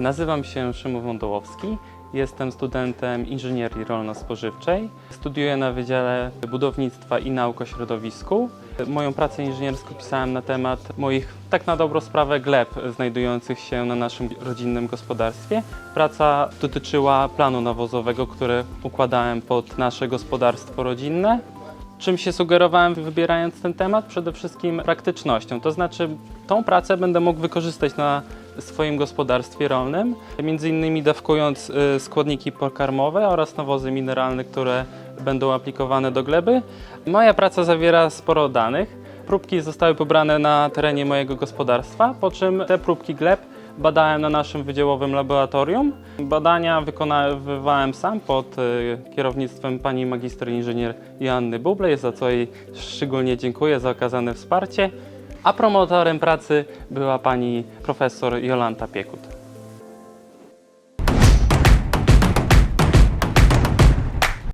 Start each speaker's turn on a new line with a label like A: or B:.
A: Nazywam się Szymon Wądołowski. Jestem studentem inżynierii rolno-spożywczej. Studiuję na Wydziale Budownictwa i Nauk o Środowisku. Moją pracę inżynierską pisałem na temat moich, tak na dobrą sprawę, gleb znajdujących się na naszym rodzinnym gospodarstwie. Praca dotyczyła planu nawozowego, który układałem pod nasze gospodarstwo rodzinne. Czym się sugerowałem wybierając ten temat? Przede wszystkim praktycznością, to znaczy tą pracę będę mógł wykorzystać na swoim gospodarstwie rolnym, między innymi dawkując y, składniki pokarmowe oraz nawozy mineralne, które będą aplikowane do gleby. Moja praca zawiera sporo danych. Próbki zostały pobrane na terenie mojego gospodarstwa, po czym te próbki gleb badałem na naszym wydziałowym laboratorium. Badania wykonywałem sam pod y, kierownictwem pani magister inżynier Joanny Bublej, za co jej szczególnie dziękuję za okazane wsparcie. A promotorem pracy była pani profesor Jolanta Piekut.